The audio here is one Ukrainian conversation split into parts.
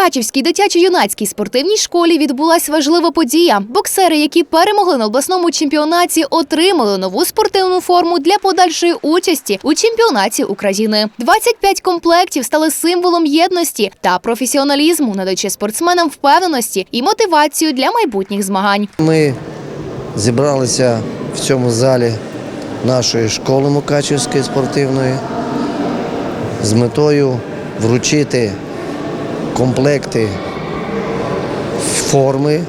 Мукачівській дитячо-юнацькій спортивній школі відбулась важлива подія. Боксери, які перемогли на обласному чемпіонаті, отримали нову спортивну форму для подальшої участі у чемпіонаті України. 25 комплектів стали символом єдності та професіоналізму, надаючи спортсменам впевненості і мотивацію для майбутніх змагань. Ми зібралися в цьому залі нашої школи Мукачівської спортивної з метою вручити комплекти форми,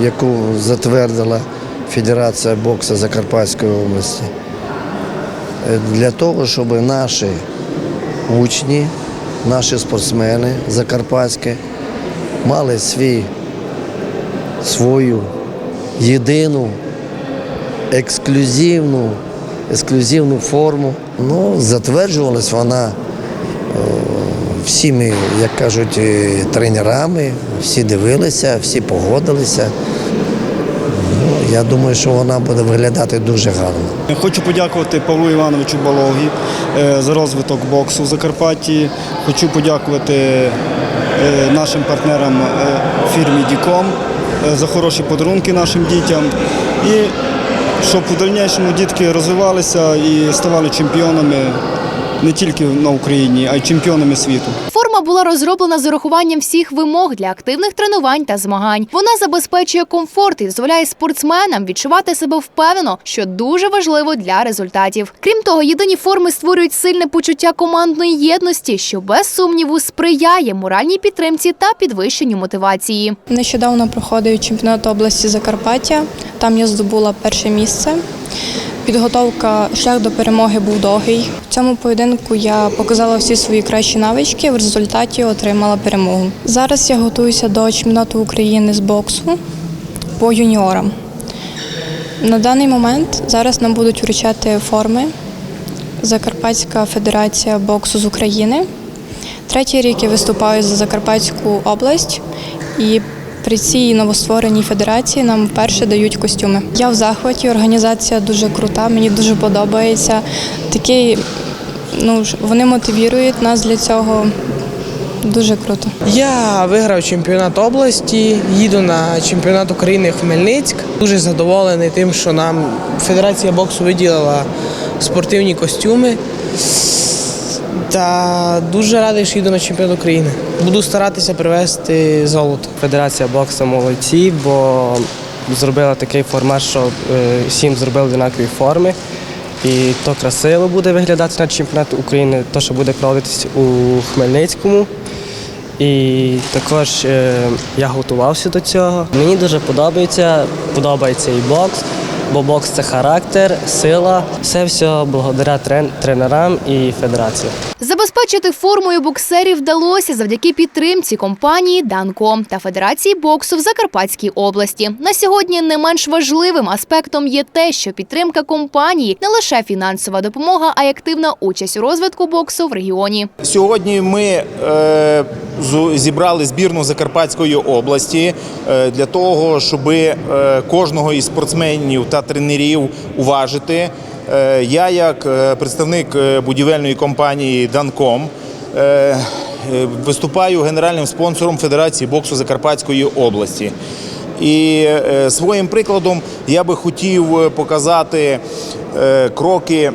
яку затвердила Федерація боксу Закарпатської області, е, для того, щоб наші учні, наші спортсмени закарпатські мали свій свою єдину ексклюзивну, ексклюзивну форму. Ну, затверджувалась вона е, всіми, як кажуть, е, тренерами, всі дивилися, всі погодилися. Ну, я думаю, що вона буде виглядати дуже гарно. Хочу подякувати Павлу Івановичу Балогі е, за розвиток боксу в Закарпатті. Хочу подякувати е, нашим партнерам фірмі Діком за хороші подарунки нашим дітям. І щоб у дальнішому дітки розвивалися і ставали чемпіонами не тільки на Україні, а й чемпіонами світу. Форма була розроблена з урахуванням всіх вимог для активних тренувань та змагань. Вона забезпечує комфорт і дозволяє спортсменам відчувати себе впевнено, що дуже важливо для результатів. Крім того, єдині форми створюють сильне почуття командної єдності, що без сумніву сприяє моральній підтримці та підвищенню мотивації. Нещодавно проходив чемпіонат області Закарпаття. Там я здобула перше місце. Підготовка, шлях до перемоги був довгий. В цьому поєдинку я показала всі свої кращі навички, в результаті отримала перемогу. Зараз я готуюся до чемпіонату України з боксу по юніорам. На даний момент зараз нам будуть вручати форми Закарпатська федерація боксу з України. Третій рік я виступаю за Закарпатську область і при цій новоствореній федерації нам вперше дають костюми. Я в захваті, організація дуже крута, мені дуже подобається. Такий, ну, вони мотивують нас для цього. Дуже круто. Я виграв чемпіонат області, їду на чемпіонат України Хмельницьк. Дуже задоволений тим, що нам Федерація боксу виділила спортивні костюми. Та дуже радий, що їду на чемпіонат України. Буду старатися привезти золото. Федерація боксу молодці, бо зробила такий формат, що е, всім зробили однакові форми. І то красиво буде виглядати на чемпіонаті України, то, що буде проводитись у Хмельницькому. І також е, я готувався до цього. Мені дуже подобається, подобається і бокс, бо бокс це характер, сила. Все все благодаря трен- тренерам і федерації. Забезпечити формою боксерів вдалося завдяки підтримці компанії Данко та Федерації боксу в Закарпатській області. На сьогодні не менш важливим аспектом є те, що підтримка компанії не лише фінансова допомога, а й активна участь у розвитку боксу в регіоні. Сьогодні ми е, зібрали збірну Закарпатської області е, для того, щоб е, кожного із спортсменів та тренерів уважити. Е, я, як е, представник е, будівельної компанії Данком, виступаю генеральним спонсором Федерації боксу Закарпатської області. І е, своїм прикладом я би хотів е, показати е, кроки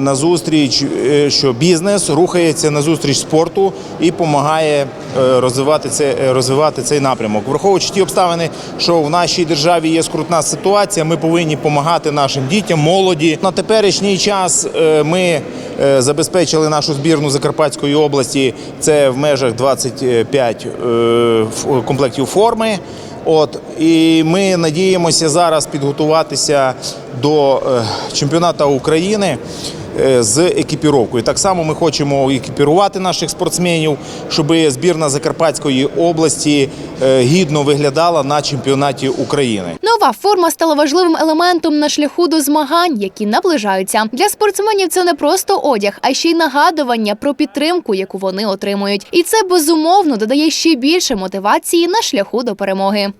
назустріч, е, що бізнес рухається назустріч спорту і допомагає розвивати це розвивати цей напрямок. Враховуючи ті обставини, що в нашій державі є скрутна ситуація, ми повинні допомагати нашим дітям, молоді. На теперішній час ми забезпечили нашу збірну Закарпатської області. Це в межах 25 е, комплектів форми. От і ми надіємося зараз підготуватися до е, чемпіонату України е, з екіпіровкою. Так само ми хочемо екіпірувати наших спортсменів, щоб збірна Закарпатської області е, гідно виглядала на чемпіонаті України. Нова форма стала важливим елементом на шляху до змагань, які наближаються. Для спортсменів це не просто одяг, а ще й нагадування про підтримку, яку вони отримують. І це безумовно додає ще більше мотивації на шляху до перемоги.